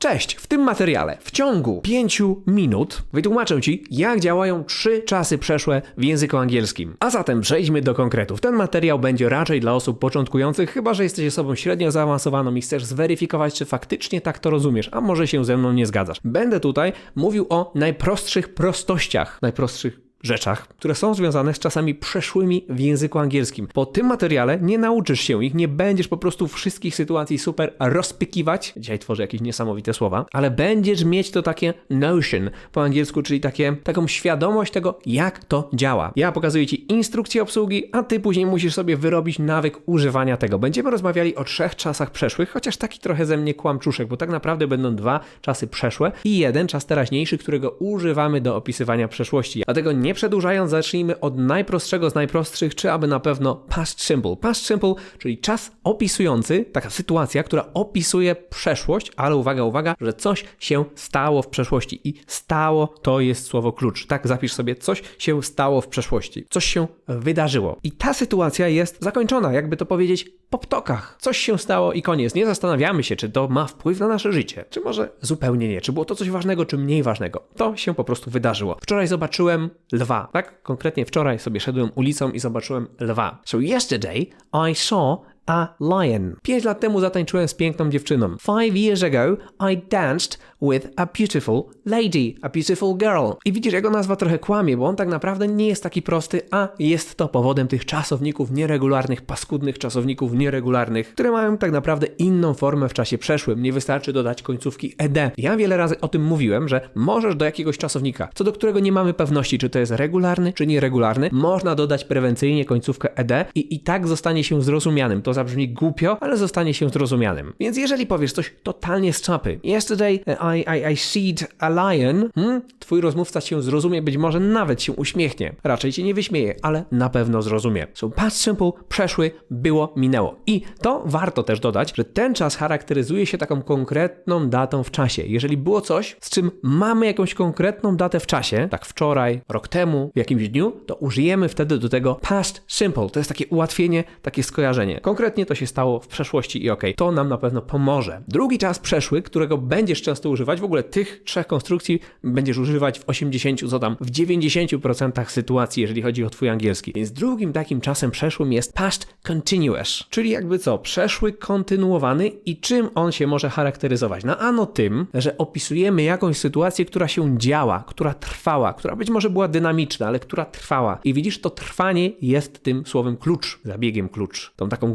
Cześć! W tym materiale w ciągu 5 minut wytłumaczę Ci, jak działają trzy czasy przeszłe w języku angielskim. A zatem przejdźmy do konkretów. Ten materiał będzie raczej dla osób początkujących, chyba że jesteś osobą średnio zaawansowaną i chcesz zweryfikować, czy faktycznie tak to rozumiesz, a może się ze mną nie zgadzasz. Będę tutaj mówił o najprostszych prostościach, najprostszych rzeczach, które są związane z czasami przeszłymi w języku angielskim. Po tym materiale nie nauczysz się ich, nie będziesz po prostu wszystkich sytuacji super rozpykiwać. Dzisiaj tworzę jakieś niesamowite słowa, ale będziesz mieć to takie notion po angielsku, czyli takie, taką świadomość tego, jak to działa. Ja pokazuję Ci instrukcję obsługi, a Ty później musisz sobie wyrobić nawyk używania tego. Będziemy rozmawiali o trzech czasach przeszłych, chociaż taki trochę ze mnie kłamczuszek, bo tak naprawdę będą dwa czasy przeszłe i jeden czas teraźniejszy, którego używamy do opisywania przeszłości. Dlatego nie przedłużając, zacznijmy od najprostszego z najprostszych, czy aby na pewno past simple. Past simple, czyli czas opisujący, taka sytuacja, która opisuje przeszłość, ale uwaga, uwaga, że coś się stało w przeszłości i stało to jest słowo klucz. Tak, zapisz sobie, coś się stało w przeszłości, coś się wydarzyło. I ta sytuacja jest zakończona, jakby to powiedzieć, po ptokach. Coś się stało i koniec. Nie zastanawiamy się, czy to ma wpływ na nasze życie, czy może zupełnie nie, czy było to coś ważnego, czy mniej ważnego. To się po prostu wydarzyło. Wczoraj zobaczyłem lwa, tak? Konkretnie wczoraj sobie szedłem ulicą i zobaczyłem lwa. So yesterday I saw a lion. Pięć lat temu zatańczyłem z piękną dziewczyną. Five years ago I danced with a beautiful lady, a beautiful girl. I widzisz, jego nazwa trochę kłamie, bo on tak naprawdę nie jest taki prosty, a jest to powodem tych czasowników nieregularnych, paskudnych czasowników nieregularnych, które mają tak naprawdę inną formę w czasie przeszłym. Nie wystarczy dodać końcówki ed. Ja wiele razy o tym mówiłem, że możesz do jakiegoś czasownika, co do którego nie mamy pewności, czy to jest regularny, czy nieregularny, można dodać prewencyjnie końcówkę ed i i tak zostanie się zrozumianym. To zabrzmi głupio, ale zostanie się zrozumianym. Więc jeżeli powiesz coś totalnie z czapy, yesterday I, I, I seed a lion, hmm? twój rozmówca cię zrozumie, być może nawet się uśmiechnie. Raczej cię nie wyśmieje, ale na pewno zrozumie. So past simple, przeszły, było, minęło. I to warto też dodać, że ten czas charakteryzuje się taką konkretną datą w czasie. Jeżeli było coś, z czym mamy jakąś konkretną datę w czasie, tak wczoraj, rok temu, w jakimś dniu, to użyjemy wtedy do tego past simple. To jest takie ułatwienie, takie skojarzenie. Konkretnie to się stało w przeszłości i ok, to nam na pewno pomoże. Drugi czas przeszły, którego będziesz często używać, w ogóle tych trzech konstrukcji będziesz używać w 80, co tam, w 90% sytuacji, jeżeli chodzi o twój angielski. Więc drugim takim czasem przeszłym jest past continuous, czyli jakby co, przeszły kontynuowany i czym on się może charakteryzować? No ano tym, że opisujemy jakąś sytuację, która się działa, która trwała, która być może była dynamiczna, ale która trwała. I widzisz, to trwanie jest tym słowem klucz, zabiegiem klucz, tą taką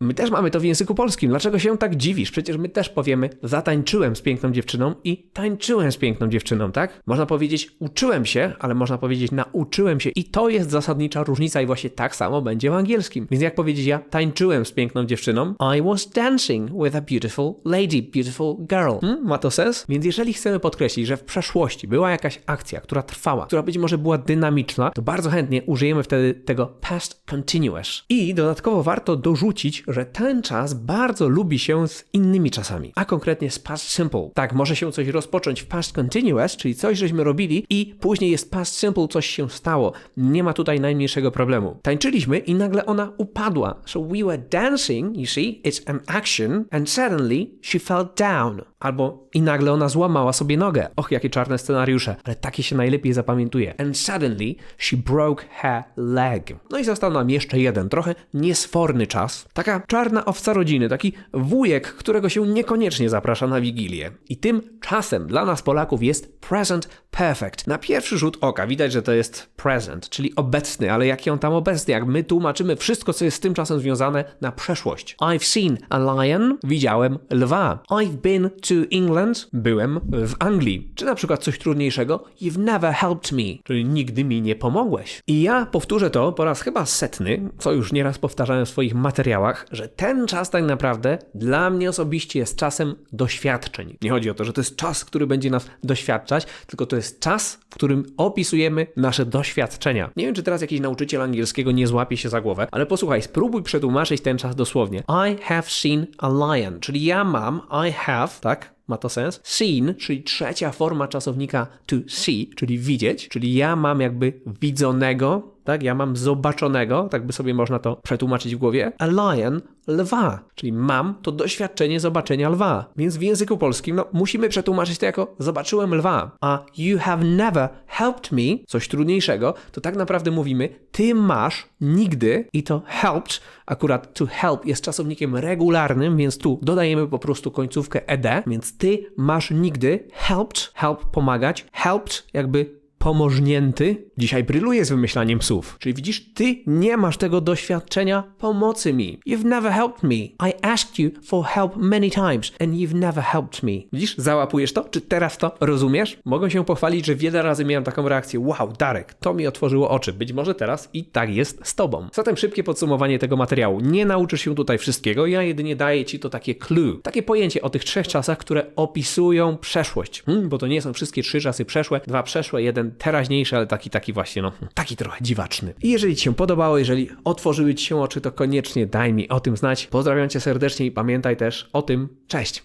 My też mamy to w języku polskim. Dlaczego się tak dziwisz? Przecież my też powiemy, zatańczyłem z piękną dziewczyną i tańczyłem z piękną dziewczyną, tak? Można powiedzieć, uczyłem się, ale można powiedzieć, nauczyłem się. I to jest zasadnicza różnica i właśnie tak samo będzie w angielskim. Więc jak powiedzieć, ja tańczyłem z piękną dziewczyną, I was dancing with a beautiful lady, beautiful girl. Hmm? Ma to sens? Więc jeżeli chcemy podkreślić, że w przeszłości była jakaś akcja, która trwała, która być może była dynamiczna, to bardzo chętnie użyjemy wtedy tego past continuous. I dodatkowo warto dorzucić, że ten czas bardzo lubi się z innymi czasami, a konkretnie z past simple. Tak, może się coś rozpocząć w past continuous, czyli coś żeśmy robili i później jest past simple, coś się stało. Nie ma tutaj najmniejszego problemu. Tańczyliśmy i nagle ona upadła. So we were dancing, you see, it's an action and suddenly she fell down. Albo i nagle ona złamała sobie nogę. Och, jakie czarne scenariusze, ale takie się najlepiej zapamiętuje. And suddenly she broke her leg. No i został nam jeszcze jeden, trochę niesforny czas. Taka czarna owca rodziny, taki wujek, którego się niekoniecznie zaprasza na wigilię. I tym czasem dla nas Polaków jest present perfect. Na pierwszy rzut oka widać, że to jest present, czyli obecny, ale jaki on tam obecny? Jak my tłumaczymy wszystko, co jest z tym czasem związane na przeszłość. I've seen a lion, widziałem lwa. I've been to England, byłem w Anglii. Czy na przykład coś trudniejszego? You've never helped me, czyli nigdy mi nie pomogłeś. I ja powtórzę to po raz chyba setny, co już nieraz powtarzałem w swoich materiałach, że ten czas tak naprawdę dla mnie osobiście jest czasem doświadczeń. Nie chodzi o to, że to jest czas, który będzie nas doświadczać, tylko to jest czas, w którym opisujemy nasze doświadczenia. Nie wiem, czy teraz jakiś nauczyciel angielskiego nie złapie się za głowę, ale posłuchaj, spróbuj przetłumaczyć ten czas dosłownie. I have seen a lion, czyli ja mam, I have, tak? ma to sens. Seen, czyli trzecia forma czasownika to see, czyli widzieć, czyli ja mam jakby widzonego, tak? Ja mam zobaczonego, tak by sobie można to przetłumaczyć w głowie. A lion, lwa, czyli mam to doświadczenie zobaczenia lwa. Więc w języku polskim no, musimy przetłumaczyć to jako zobaczyłem lwa. A you have never helped me, coś trudniejszego, to tak naprawdę mówimy ty masz nigdy i to helped, akurat to help jest czasownikiem regularnym, więc tu dodajemy po prostu końcówkę ed, więc ty masz nigdy helped, help pomagać, helped jakby pomożnięty. Dzisiaj bryluję z wymyślaniem psów. Czyli widzisz, ty nie masz tego doświadczenia pomocy mi. You've never helped me. I asked you for help many times and you've never helped me. Widzisz, załapujesz to? Czy teraz to rozumiesz? Mogę się pochwalić, że wiele razy miałem taką reakcję. Wow, Darek, to mi otworzyło oczy. Być może teraz i tak jest z tobą. Zatem szybkie podsumowanie tego materiału. Nie nauczysz się tutaj wszystkiego, ja jedynie daję ci to takie clue. Takie pojęcie o tych trzech czasach, które opisują przeszłość. Hmm, bo to nie są wszystkie trzy czasy przeszłe, dwa przeszłe, jeden teraźniejszy, ale taki, taki właśnie, no, taki trochę dziwaczny. I jeżeli Ci się podobało, jeżeli otworzyły Ci się oczy, to koniecznie daj mi o tym znać. Pozdrawiam Cię serdecznie i pamiętaj też o tym. Cześć!